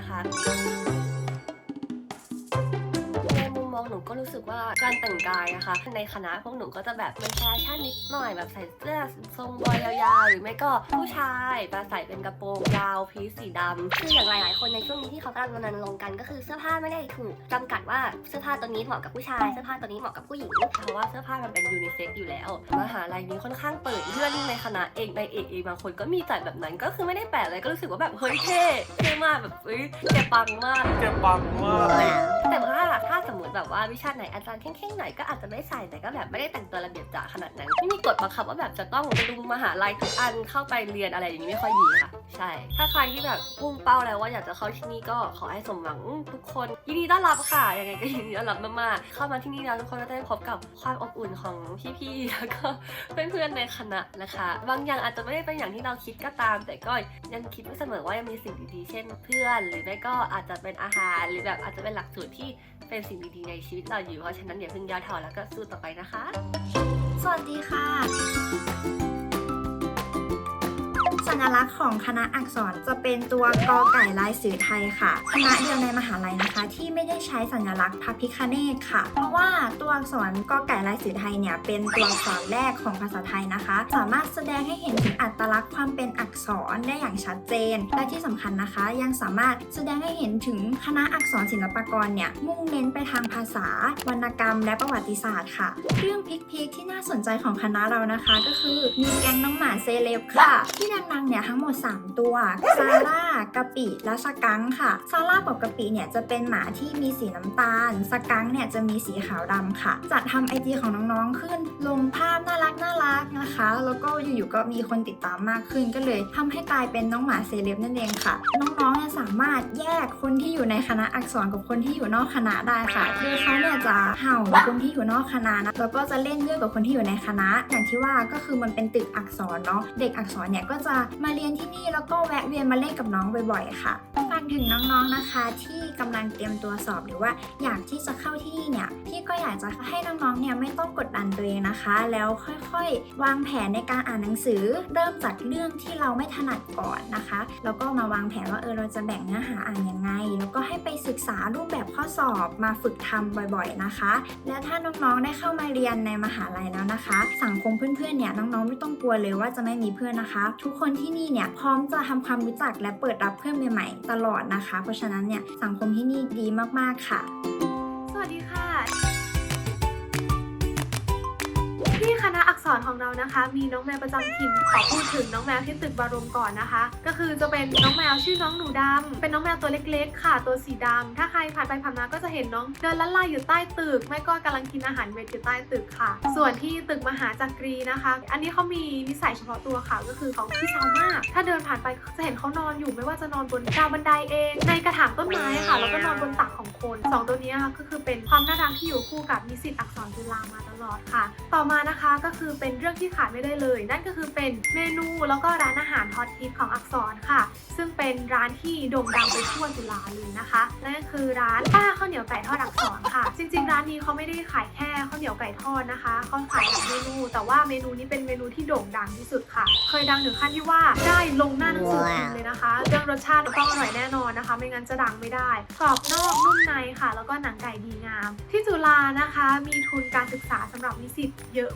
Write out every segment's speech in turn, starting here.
นะคะ รู้สึกว่าการแต่งกายนะคะ ในคณะพวกหนูก็จะแบบเป็นแฟชั่นนิดหน่อยแบบใส่เสื้อทรงบอยยาวๆ หรือไม่ก็ผู้ชายมาใส่เป็นกระโปรงยาวพีซสีดำคืออย่างหลายๆคนในช่วงนี้ที่เขากำลังรณรงค์กันก็คือเสื้อผ้าไม่ได้ถูกจำกัดว่าเสื้อผ้าตัวนี้เหมาะกับผู้ชายเสื้อผ้าตัวนี้เหมาะกับผู้หญิงเพราะว่าเสื้อผ้ามันเป็นยูนิเซ็กซ์อยู่แล้วมหาลัยนี้ค่อนข้างเปิดเพื่อนในคณะเองในเอกเองบางคนก็มีใส่แบบนั้นก็คือไม่ได้แปลกเลยก็รู้สึกว่าแบบเฮ้ยเท่เท่มากแบบเฮ้ยแกปังมากแกปังมากแต่ว่าถ้าสมมติแบบว่าวิชาไหนอาจารย์เข่งๆหน่อยก็อาจจะไม่ใส่แต่ก็แบบไม่ได้แต่งตัวระเบียบจ๋าขนาดนั้นไม่มีกฎบังคับว่าแบบจะต้องไปดูมหาลัยทุกอันเข้าไปเรียนอะไรอย่างนี้ไม่ค่อยมีค่ะ ใช่ ถ้าใครที่แบบพุ่งเป้าแล้วว่าอยากจะเข้าที่นี่ก็ขอให้สมหวังทุกคนยินดีต้อนรับค่ะยังไงก็ยินดีต้อนรับมากๆเข้ามาที่นี่แล้วทุกคนก็จะได้พบกับความอบอุ่นของพี่ๆแล้วก็เพื่อนๆในคณะนะคะ บางอย่างอาจจะไม่ได้เป็นอย่างที่เราคิดก็ตาม แต่ก็ยังคิดไว้เสมอว่ายังมีสิ่งดีๆเช่น เพื่อน หรือไม่ก็อาจจะเป็นอาหาร หรือแบบอาจจะเป็นหลักสูตรที่เป็นสิ่งดีๆในชีวิตเราอยู่เพราะฉะนั้นอย่าเพิ่งย่อท้อแล้วก็สู้ต่อไปนะคะ สวัสดีค่ะ สัญลักษณ์ของคณะอักษรจะเป็นตัวกอไก่ลายสือไทยค่ะ คณะเดียวในมหาลัยนะคะ ที่ไม่ได้ใช้สัญลักษณ์พระพิคเนตค่ะ เพราะว่าตัวอักษรกอไก่ลายสือไทยเนี่ยเป็นตัวอักษรแรกของภาษาไทยนะคะ สามารถแสดงให้เห็นถึงอัตลักษณ์ความเป็นอักษรได้อย่างชัดเจน และที่สำคัญนะคะ ยังสามารถแสดงให้เห็นถึงคณะอักษรศิลปากรเนี่ยมุ่งเน้นไปทางภาษา วรรณกรรม และประวัติศาสตร์ค่ะ เรื่องพิกๆที่น่าสนใจของคณะเรานะคะ ก็คือมีแก๊งน้องหมาเซเลบค่ะ ที่ดังๆเนี่ยทั้งหมด 3 ตัว ซาร่า กะปิและสกังค่ะ ซาร่ากับกะปิเนี่ยจะเป็นหมาที่มีสีน้ำตาล สกังเนี่ยจะมีสีขาวดำค่ะ จัดทำไอจีของน้องๆขึ้น ลงภาพน่ารักน่ารักนะคะ แล้วก็อยู่ๆก็มีคนติดตามมากขึ้นก็เลยทำให้กลายเป็นน้องหมาเซเลบนั่นเองค่ะ น้องๆเนี่ยสามารถแยกคนที่อยู่ในคณะอักษรกับคนที่อยู่นอกคณะได้ค่ะคือเขาเนี่ยจะเห่าคนที่อยู่นอกคณะนะแล้วก็จะเล่นด้วยกับคนที่อยู่ในคณะอย่างที่ว่าก็คือมันเป็นตึกอักษรเนาะเด็กอักษรเนี่ยก็จะมาเรียนที่นี่แล้วก็แวะเวียนมาเล่นกับน้องบ่อยๆ ค่ะฝากถึงน้องๆนะคะที่กำลังเตรียมตัวสอบหรือว่าอยากที่จะเข้าที่นี่เนี่ยพี่ก็อยากจะให้น้องๆเนี่ยไม่ต้องกดดันตัวเองนะคะ แล้วค่อยๆ วางแผนในการอ่านหนังสือ เริ่มจากเรื่องที่เราไม่ถนัดก่อนนะคะ แล้วก็มาวางแผนว่าเออเราจะแบ่งเนื้อหาอ่านยังไง แล้วก็ให้ไปศึกษารูปแบบข้อสอบมาฝึกทำบ่อยๆนะคะ และถ้าน้องๆได้เข้ามาเรียนในมหาลัยแล้วนะคะ สังคมเพื่อนๆเนี่ยน้องๆไม่ต้องกลัวเลยว่าจะไม่มีเพื่อนนะคะ ทุกคนที่นี่เนี่ยพร้อมจะทำความรู้จักและเปิดรับเพื่อนใหม่ๆตลอดนะคะ เพราะฉะนั้นเนี่ยสังคมที่นี่ดีมากๆค่ะ สวัสดีค่ะ ที่คณะอักษรของเรานะคะ มีน้องแมวประจำถิ่นขอพูดถึงน้องแมวที่ตึกบารมก่อนนะคะ ก็คือจะเป็นน้องแมวชื่อน้องหนูดำเป็นน้องแมวตัวเล็กๆ ค่ะ ตัวสีดำถ้าใครผ่านไปผ่านมาก็จะเห็นน้องเดินลัดล่าอยู่ใต้ตึก ไม่ก็กำลังกินอาหารเม็ดอยู่ใต้ตึกค่ะ ส่วนที่ตึกมหาจักรีนะคะ อันนี้เขามีนิสัยเฉพาะตัวค่ะ ก็คือเขาขี้เศร้ามาก ถ้าเดินผ่านไปจะเห็นเขานอนอยู่ไม่ว่าจะนอนบนราวบันไดเอง ในกระถางต้นไม้ค่ะ แล้วก็นอนบนตักของคนสองตัวนี้ค่ะก็คือเป็นความน่ารักที่อยู่คู่กับนิสิตอักษรจุฬามาตลอดค่ะ ต่อมานะคะก็คือเป็นเรื่องที่ขาดไม่ได้เลย นั่นก็คือเป็นเมนูแล้วก็ร้านอาหารฮอตฮิตของอักษรค่ะ ซึ่งเป็นร้านที่โด่งดังไปทั่วจุฬาเลยนะคะนั่นก็คือร้านป้าข้าวเหนียวไก่ทอดอักษรค่ะ จริง ๆ ร้านนี้เขาไม่ได้ขายแค่ข้าวเหนียวไก่ทอดนะคะเขาขายหลายเมนู แต่ว่าเมนูนี้เป็นเมนูที่โด่งดังที่สุดค่ะ เคยดังถึงขั้นที่ว่าได้ลงหน้าหนังสือพิมพ์เลยนะคะ เรื่องรสชาติต้องอร่อยแน่นอนนะคะ ไม่งั้นจะดังไม่ได้กรอบนอกนุ่มในค่ะ แล้วก็หนังไก่ดีงาม ที่จุฬานะคะ มีทุนการศึกษาสำหรับนิสิตเยอะ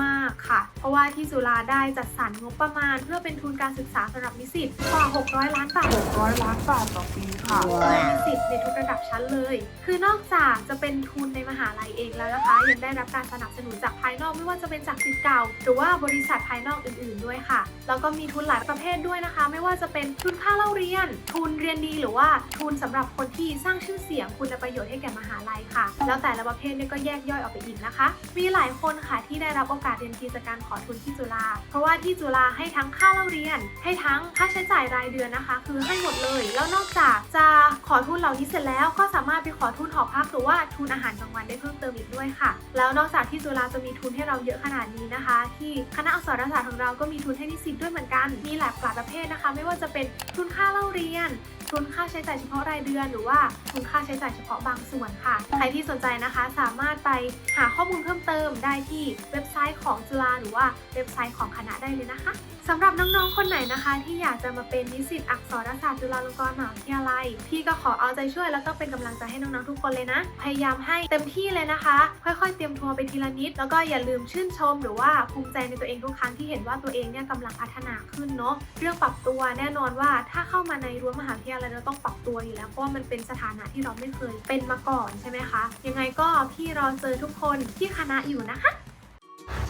มาก ๆ ค่ะ เพราะว่าที่จุฬาได้จัดสรรงบประมาณ เพื่อเป็นทุนการศึกษาสำหรับนิสิตกว่า 600 ล้านบาท 600 ล้านบาทต่อปีค่ะ เพื่อนิสิตในทุกระดับชั้นเลย คือนอกจากจะเป็นทุนในมหาลัยเองแล้วนะคะ ยังได้รับการสนับสนุนจากภายนอกไม่ว่าจะเป็นจากสิทธิ์เก่า หรือว่าบริษัทภายนอกอื่น ๆ ด้วยค่ะ แล้วก็มีทุนหลายประเภทด้วยนะคะ ไม่ว่าจะเป็นทุนค่าเล่าเรียน ทุนเรียนดีหรือว่าทุนสำหรับคนที่สร้างชื่อเสียงคุณประโยชน์ให้แก่มหาลัยค่ะ แล้วแต่ละประเภทเนี่ยก็แยกย่อยออกไปอีกนะคะ มีหลายคนค่ะที่ได้รับโอกาสเรียนฟรีจากการขอทุนที่จุฬา เพราะว่าที่จุฬาให้ทั้งค่าเล่าเรียน ให้ทั้งค่าใช้จ่ายรายเดือนนะคะ คือให้หมดเลย แล้วนอกจากจะขอทุนเหล่านี้เสร็จแล้ว ก็สามารถไปขอทุนหอพักหรือว่าทุนอาหารกลางวันได้เพิ่มเติมอีกด้วยค่ะ แล้วนอกจากที่จุฬาจะมีทุนให้เราเยอะขนาดนี้นะคะ ที่คณะอักษรศาสตร์ของเราก็มีทุนให้นิสิตด้วยเหมือนกัน มีหลากหลายประเภทนะคะ ไม่ว่าจะเป็นทุนค่าเล่าเรียนทุนค่าใช้จ่ายเฉพาะรายเดือนหรือว่าทุนค่าใช้จ่ายเฉพาะบางส่วนค่ะ ใครที่สนใจนะคะสามารถไปหาข้อมูลเพิ่มเติมได้ที่เว็บไซต์ของจุฬาหรือว่าเว็บไซต์ของคณะได้เลยนะคะสำหรับน้องๆ คนไหนนะคะ ที่อยากจะมาเป็นนิสิตอักษรศาสตร์จุฬาลงกรณ์มหาวิทยาลัย พี่ก็ขอเอาใจช่วยแล้วก็เป็นกำลังใจให้น้องๆ ทุกคนเลยนะ พยายามให้เต็มที่เลยนะคะ ค่อยๆ เตรียมตัวไปทีละนิด แล้วก็อย่าลืมชื่นชม หรือว่าภูมิใจในตัวเองทุกครั้งที่เห็นว่าตัวเองเนี่ยกำลังพัฒนาขึ้นเนาะ เรื่องปรับตัวแน่นอนว่าถ้าเข้ามาในรั้วมหาวิทยาลัยเราต้องปรับตัวอยู่แล้วเพราะว่ามันเป็นสถานะที่เราไม่เคยเป็นมาก่อนใช่ไหมคะ ยังไงก็พี่รอเจอทุกคนที่คณะอยู่นะคะ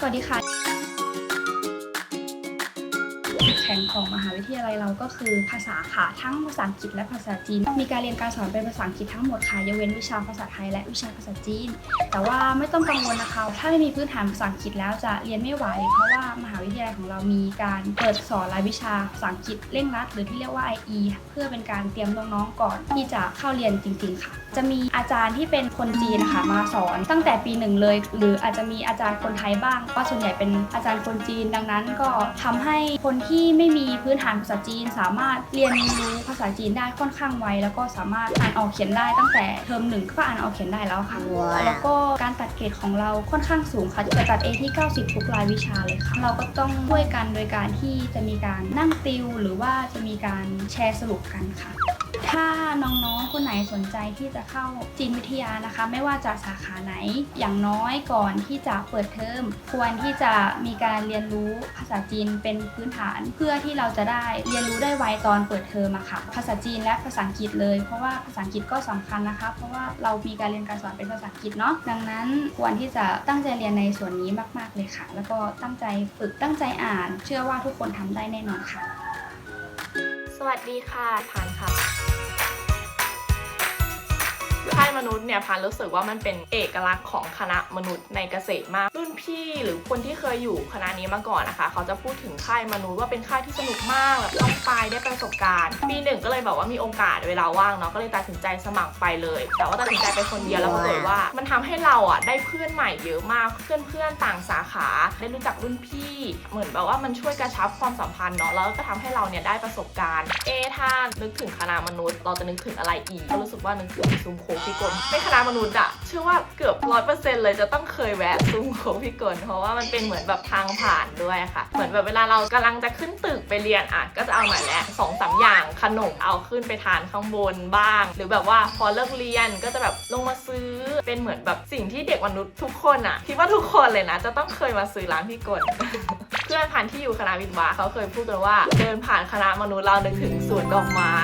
สวัสดีค่ะ ข่งของมหาวิทยาลัยเราก็คือภาษาค่ะทั้งภาษาอังกฤษและภาษาจีน มีการเรียนการสอนเป็นภาษาอังกฤษทั้งหมดค่ะยกเว้นวิชาภาษาไทยและวิชาภาษาจีน แต่ว่าไม่ต้องกังวลนะคะ ถ้าไม่มีพื้นฐานภาษาอังกฤษแล้วจะเรียนไม่ไหว เพราะว่ามหาวิทยาลัยของเรามีการเปิดสอนรายวิชาภาษาอังกฤษเร่งรัด หรือที่เรียกว่า IE เพื่อเป็นการเตรียมน้องๆก่อนที่จะเข้าเรียนจริง ๆ ค่ะ จะมีอาจารย์ที่เป็นคนจีนนะคะมาสอนตั้งแต่ปีหนึ่งเลย หรืออาจจะมีอาจารย์คนไทยบ้างก็ส่วนใหญ่เป็นอาจารย์คนจีนดังนั้นก็ทำให้คนที่ไม่มีพื้นฐานภาษาจีน สามารถเรียนรู้ภาษาจีนได้ค่อนข้างไวแล้วก็สามารถอ่านออกเขียนได้ตั้งแต่เทอมหนึ่งก็อ่านออกเขียนได้แล้วค่ะแล้วก็การตัดเกรดของเราค่อนข้างสูงค่ะจะตัด A ที่ 90 ทุกรายวิชาเลยค่ะ เราก็ต้องช่วยกันโดยการที่จะมีการนั่งติว หรือว่าจะมีการแชร์สรุปกันค่ะ ถ้าน้องๆ คนไหนสนใจที่จะเข้าจีนวิทยานะคะ ไม่ว่าจะสาขาไหน อย่างน้อยก่อนที่จะเปิดเทอมควรที่จะมีการเรียนรู้ภาษาจีนเป็นพื้นฐาน เพื่อที่เราจะได้เรียนรู้ได้ไวตอนเปิดเทอมอะค่ะ ภาษาจีนและภาษาอังกฤษเลย เพราะว่าภาษาอังกฤษก็สำคัญนะคะ เพราะว่าเรามีการเรียนการสอนเป็นภาษาอังกฤษเนาะ ดังนั้นควรที่จะตั้งใจเรียนในส่วนนี้มาก ๆเลยค่ะ แล้วก็ตั้งใจฝึกตั้งใจอ่าน เชื่อว่าทุกคนทำได้แน่นอนค่ะ สวัสดีค่ะพานค่ะ Ah! มนุษย์เนี่ยพานรู้สึกว่ามันเป็นเอกลักษณ์ของคณะมนุษย์ในเกษตรมาก รุ่นพี่หรือคนที่เคยอยู่คณะนี้มาก่อนนะคะ เขาจะพูดถึงค่ายมนุษย์ว่าเป็นค่ายที่สนุกมากแบบต้องไปได้ประสบการณ์ปีหนึ่งก็เลยแบบว่ามีโอกาสเวลาว่างเนาะก็เลยตัดสินใจสมัครไปเลย แต่ว่าตัดสินใจไปคนเดียวแล้วปรากฏว่า มันทำให้เราอะได้เพื่อนใหม่เยอะมากเพื่อนเพื่อนๆต่างสาขา ได้รู้จักรุ่นพี่เหมือนแบบว่ามันช่วยกระชับความสัมพันธ์เนาะแล้วก็ทำให้เราเนี่ยได้ประสบการณ์ เอะถ้านึกถึงคณะมนุษย์ เราจะนึกถึงอะไรอีกก็รู้สึกว่านึกถึงซุ้มโคกพี่กลในคณะมนุษย์อะเชื่อว่าเกือบร้อยเปอร์เซ็นต์เลยจะต้องเคยแวะซุ้มโคกพี่กลเพราะว่ามันเป็นเหมือนแบบทางผ่านด้วยค่ะ เหมือนแบบเวลาเรากำลังจะขึ้นตึกไปเรียนอะก็จะเอาหน่อยแหละสองสามอย่างขนมเอาขึ้นไปทานข้างบนบ้าง หรือแบบว่าพอเลิกเรียนก็จะแบบลงมาซื้อเป็นเหมือนแบบสิ่งที่เด็กมนุษย์ทุกคนอะคิดว่าทุกคนเลยนะ จะต้องเคยมาซื้อร้านพี่กลเพื่อนพันที่อยู่คณะวิทย์วะเขาเคยพูดกันว่า เดินผ่านคณะมนุษย์เรานึกถึงสวนดอกไม้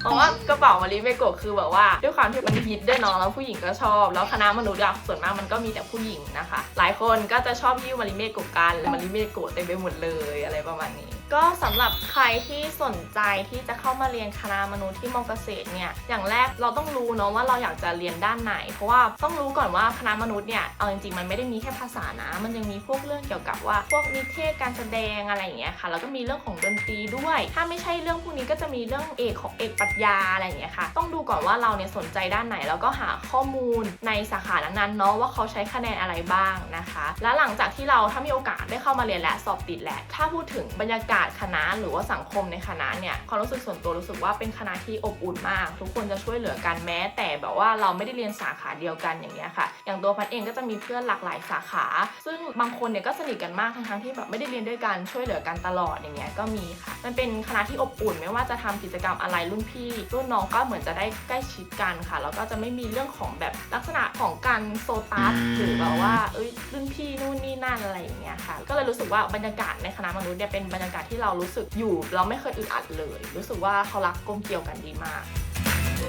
เพราะว่ากระเป๋ามะลิเมโกะคือแบบว่า ด้วยความที่มันฮิตด้วยเน้องแล้วผู้หญิงก็ชอบ แล้วคณะมนุษย์อะส่วนมากมันก็มีแต่ผู้หญิงนะคะ หลายคนก็จะชอบยิ้วมะลิเมโกะกันมะลิเมโกะเต็มไปหมดเลยอะไรประมาณนี้ก็สำหรับใครที่สนใจที่จะเข้ามาเรียนคณะมนุษย์ที่มอเกษตรเนี่ย อย่างแรกเราต้องรู้เนาะว่าเราอยากจะเรียนด้านไหน เพราะว่าต้องรู้ก่อนว่าคณะมนุษย์เนี่ย เอาจริงๆ มันไม่ได้มีแค่ภาษานะ มันยังมีพวกเรื่องเกี่ยวกับว่า พวกนิเทศการแสดงอะไรอย่างเงี้ยค่ะ แล้วก็มีเรื่องของดนตรีด้วย ถ้าไม่ใช่เรื่องพวกนี้ก็จะมีเรื่องเอกของเอกปรัชญาอะไรอย่างเงี้ยค่ะ ต้องดูก่อนว่าเราเนี่ยสนใจด้านไหน แล้วก็หาข้อมูลในสาขานั้นๆเนาะว่าเขาใช้คะแนนอะไรบ้างนะคะ แล้วหลังจากที่เราถ้ามีโอกาสได้เข้ามาเรียนและสอบติดแหละ ถ้าพูดถึงบรรยากาศคณะหรือว่าสังคมในคณะเนี่ยความรู้สึกส่วนตัวรู้สึกว่าเป็นคณะที่อบอุ่นมาก ทุกคนจะช่วยเหลือกันแม้ แต่แบบว่าเราไม่ได้เรียนสาขาเดียวกันอย่างเงี้ยค่ะ อย่างตัวพัดเองก็จะมีเพื่อนหลากหลายสาขา ซึ่งบางคนเนี่ยก็สนิทกันมากทั้งๆที่แบบไม่ได้เรียนด้วยกันช่วยเหลือกันตลอดอย่างเงี้ยก็มีค่ะ มันเป็นคณะที่อบอุ่นไม่ว่าจะทำกิจกรรมอะไรรุ่นพี่ รุ่นน้องก็เหมือนจะได้ใกล้ชิดกันค่ะ แล้วก็จะไม่มีเรื่องของแบบลักษณะของการโซตัสหรือแบบว่าเอ้ยรุ่นพี่นู่นนี่นั่นอะไรอย่างเงี้ยค่ะ ก็เลยรู้สึกว่าบรรยากาศในคณะมนุษย์เนี่ยเป็นบรรยากาศที่เรารู้สึกอยู่ เราไม่เคยอึดอัดเลย รู้สึกว่าเขารักกลมเกลียวกันดีมาก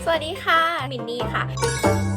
สวัสดีค่ะมินนี่ค่ะหลักสูตร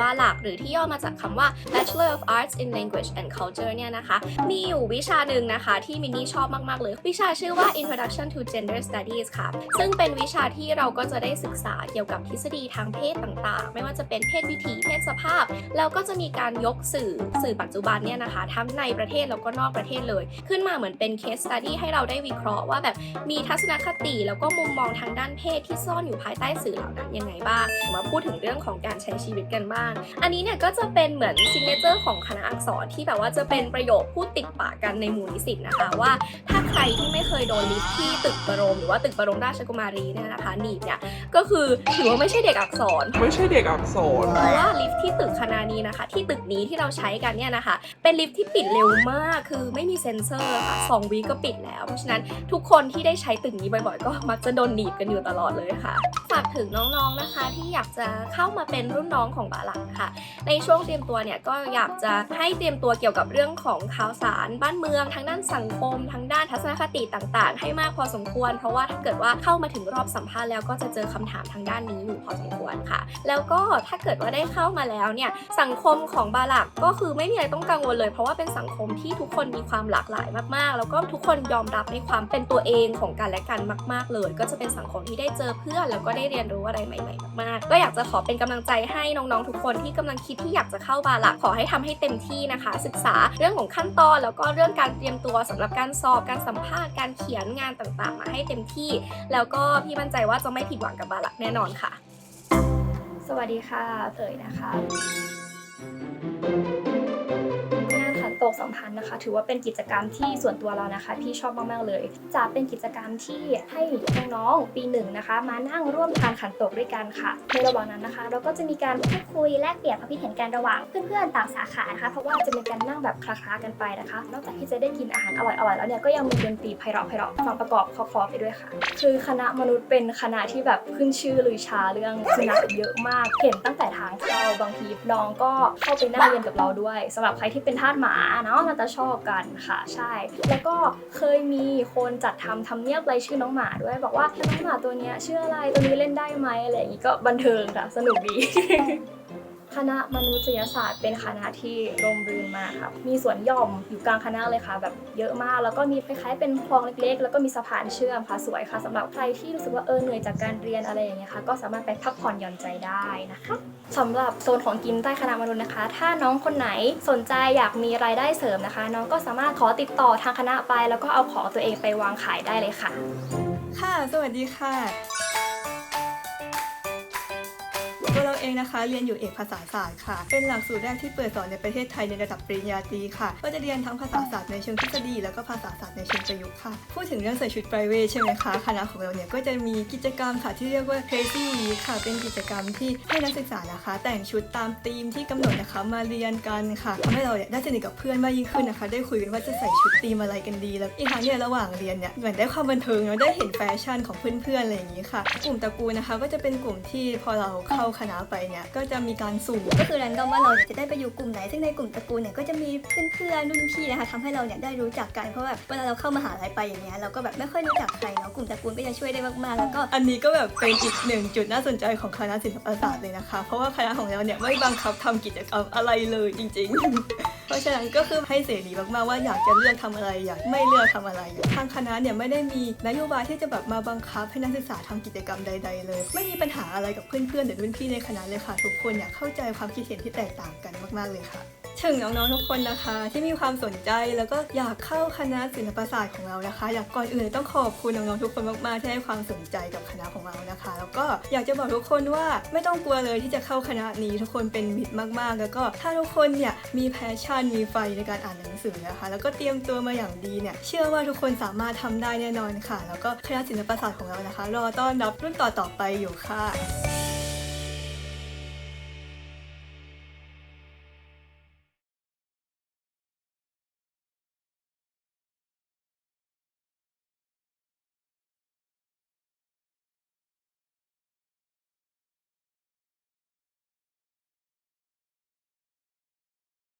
บาหลัก หรือที่ย่อมาจากคำว่า Bachelor of Arts in Language and Culture เนี่ยนะคะ มีอยู่วิชาหนึ่งนะคะ ที่มินนี่ชอบมาก ๆ เลย วิชาชื่อว่า Introduction to Gender Studies ค่ะ ซึ่งเป็นวิชาที่เราก็จะได้ศึกษาเกี่ยวกับทฤษฎีทางเพศต่าง ๆ ไม่ว่าจะเป็นเพศวิถีเพศสภาพ แล้วก็จะมีการยกสื่อสื่อปัจจุบันเนี่ยนะคะ ทั้งในประเทศแล้วก็นอกประเทศเลย ขึ้นมาเหมือนเป็น case study ให้เราได้วิเคราะห์ว่าแบบมีทัศนคติแล้วก็มุมมองทางด้านเพศที่ซ่อนอยู่ภายใต้สื่อเหล่านั้นยังไงบ้าง มาพูดถึงเรื่องของการใช้ชีวิตกันบ้างาง อันนี้เนี่ยก็จะเป็นเหมือนซิงเกิลของคณะอักษรที่แบบว่าจะเป็นประโยคพูดติดปากกันในหมู่นิสิตนะคะว่า ถ้าใครที่ไม่เคยโดนลิฟต์ที่ตึกบรมหรือว่าตึกบรมราชกุมารีเนี่ยนะคะหนีบเนี่ยก็คือถือว่าไม่ใช่เด็กอักษร ไม่ใช่เด็กอักษร เพราะว่าลิฟต์ที่ตึกคณะนี้นะคะ ที่ตึกนี้ที่เราใช้กันเนี่ยนะคะ เป็นลิฟต์ที่ปิดเร็วมากคือไม่มีเซ็นเซอร์ค่ะสองวิก็ปิดแล้ว เพราะฉะนั้นทุกคนที่ได้ใช้ตึกนี้บ่อยๆ ก็มักจะโดนหนีบกันอยู่ตลอดเลยค่ะ ฝากถึงน้องๆนะคะ ที่อยากจะเข้ามาเป็นรุ่นน้องของบาลังค่ะ ในช่วงเตรียมตัวเนี่ยก็อยากจะให้เตรียมตัวเกี่ยวกับเรื่องของข่าวสารบ้านเมืองทั้งด้านสังคมทั้งด้านทัศนคติต่างๆ ให้มากพอสมควร เพราะว่าถ้าเกิดว่าเข้ามาถึงรอบสัมภาษณ์แล้วก็จะเจอคำถามทางด้านนี้อยู่พอสมควรค่ะ แล้วก็ถ้าเกิดว่าได้เข้ามาแล้วเนี่ยสังคมของบาลักก็คือไม่มีอะไรต้องกังวลเลย เพราะว่าเป็นสังคมที่ทุกคนมีความหลากหลายมากๆ แล้วก็ทุกคนยอมรับในความเป็นตัวเองของกันและกันมาก ๆ เลย ก็จะเป็นสังคมที่ได้เจอเพื่อนแล้วก็ได้เรียนรู้อะไรใหม่ ๆ มากๆ ก็อยากจะขอเป็นกำลังใจให้น้องๆทุกคนคนที่กำลังคิดที่อยากจะเข้าบาลักขอให้ทำให้เต็มที่นะคะ ศึกษาเรื่องของขั้นตอนแล้วก็เรื่องการเตรียมตัวสำหรับการสอบการสัมภาษณ์การเขียนงานต่างๆ มาให้เต็มที่ แล้วก็พี่มั่นใจว่าจะไม่ผิดหวังกับบาลักแน่นอนค่ะ สวัสดีค่ะเตยนะคะ กสัมพันธ์นะคะ ถือว่าเป็นกิจกรรมที่ส่วนตัวเรานะคะ พี่ชอบมากๆเลย จะเป็นกิจกรรมที่ให้น้องๆปีหนึ่งนะคะ มานั่งร่วมทานขันโตกด้วยกันค่ะ ในระหว่างนั้นนะคะ เราก็จะมีการพูดคุยแลกเปลี่ยนความคิดเห็นกันระหว่างเพื่อนๆต่างสาขานะคะ เพราะว่าจะมีการนั่งแบบคลาๆกันไปนะคะ นอกจากที่จะได้กินอาหารอร่อยๆแล้วเนี่ยก็ยังมีดนตรีไพเราะไพเราะฟังประกอบคอๆไปด้วยค่ะ คือคณะมนุษย์เป็นคณะที่แบบขึ้นชื่อลือชาเรื่องสุนัขเยอะมากเห็นตั้งแต่ทางเข้าบางทีน้องก็เข้าไปนั่งเรียนกับเราด้วยสำหรับใครที่เป็นทาสหมาเนาะน่าจะชอบกันค่ะใช่ แล้วก็เคยมีคนจัดทำทำเนียบรายชื่อน้องหมาด้วยบอกว่าน้องหมาตัวเนี้ยชื่ออะไรตัวนี้เล่นได้ไหมอะไรอย่างงี้ก็บันเทิงค่ะสนุกดี คณะมนุษยศาสตร์เป็นคณะที่ร่มรื่นมากครับมีสวนหย่อมอยู่กลางคณะเลยค่ะ แบบเยอะมาก แล้วก็มีคล้ายๆเป็นคลองเล็กๆ แล้วก็มีสะพานเชื่อมค่ะสวยค่ะสำหรับใครที่รู้สึกว่าเออเหนื่อยจากการเรียนอะไรอย่างเงี้ยค่ะก็สามารถไปพักผ่อนหย่อนใจได้นะคะสำหรับโซนของกินใต้คณะมนุษย์นะคะ ถ้าน้องคนไหนสนใจอยากมีรายได้เสริมนะคะ น้องก็สามารถขอติดต่อทางคณะไป แล้วก็เอาของตัวเองไปวางขายได้เลยค่ะ ค่ะ สวัสดีค่ะ ตัวเราเองนะคะ เรียนอยู่เอกภาษาศาสตร์ค่ะ เป็นหลักสูตรแรกที่เปิดสอนในประเทศไทยในระดับปริญญาตรีค่ะ ก็จะเรียนทั้งภาษาศาสตร์ในเชิงทฤษฎีแล้วก็ภาษาศาสตร์ในเชิงประยุกต์ค่ะ พูดถึงเรื่องใส่ชุด p r i v a t ใช่ไหมคะคณะของเราเนี่ยก็จะมีกิจกรรมค่ะที่เรียกว่า crazy week ค่ะ เป็นกิจกรรมที่ให้นักศึกษานะคะ แต่งชุดตามธีมที่กำหนดนะคะมาเรียนกันค่ะทำให้เราเนี่ยได้สนิทกับเพื่อนมากยิ่งขึ้นนะคะ ได้คุยกันว่าจะใส่ชุดธีมอะไรกันดี แล้วอีกทั้งเนี่ยระหว่างเรียนเนี่ยเหมือนได้ความบันเทิงแล้วได้เห็นแฟชั่นของเพื่อนๆอะไรอย่างนี้ค่ะ กลุ่มตระกูลนะคะ ก็จะเป็นกลุ่มที่พอเราเข้าคณะไปเนี่ยก็จะมีการสุ่มก็คือแรนดอมว่าเราจะได้ไปอยู่กลุ่มไหน ซึ่งในกลุ่มตระกูลเนี่ยก็จะมีเพื่อนๆรุ่นพี่นะคะทำให้เราเนี่ยได้รู้จักกันเพราะแบบเวลาเราเข้ามหาลัยไปอย่างเงี้ยเราก็แบบไม่ค่อยรู้จักใครเนาะกลุ่มตระกูลก็จะช่วยได้มากๆแล้วก็อันนี้ก็แบบเป็นอีกหนึ่งจุดน่าสนใจของคณะศิลปศาสตร์เลยนะคะ เพราะว่าคณะของเราเนี่ยไม่บังคับทำกิจกรรมอะไรเลยจริง ๆ เพราะฉะนั้นก็คือให้เสรีมากๆว่าอยากจะเลือกทำอะไรอยากไม่เลือกทำอะไรทางคณะเนี่ยไม่ได้มีนโยบายที่จะแบบมาบังคับให้นักศึกษาทำกิจกรรมใด ๆ เลย ไม่มีปัญหาอะไรกับเพื่อนๆหรือรุ่นพี่ในคณะเลยค่ะ ทุกคนอยากเข้าใจความคิดเห็นที่แตกต่างกันมากๆเลยค่ะ ถึงน้องๆทุกคนนะคะ ที่มีความสนใจแล้วก็อยากเข้าคณะศิลปศาสตร์ของเรานะคะ อยากก่อนอื่นต้องขอบคุณน้องๆทุกคนมากๆที่ให้ความสนใจกับคณะของเรานะคะ แล้วก็อยากจะบอกทุกคนว่าไม่ต้องกลัวเลยที่จะเข้าคณะนี้ทุกคนเป็นมิตรมากๆ แล้วก็ถ้าทุกคนเนี่ยมีแพชชั่นมีไฟในการอ่านหนังสือนะคะ แล้วก็เตรียมตัวมาอย่างดีเนี่ยเชื่อว่าทุกคนสามารถทำได้แน่นอนค่ะ แล้วก็คณะศิลปศาสตร์ของเรานะคะ รอต้อนรับรุ่นต่อๆไปอยู่ค่ะ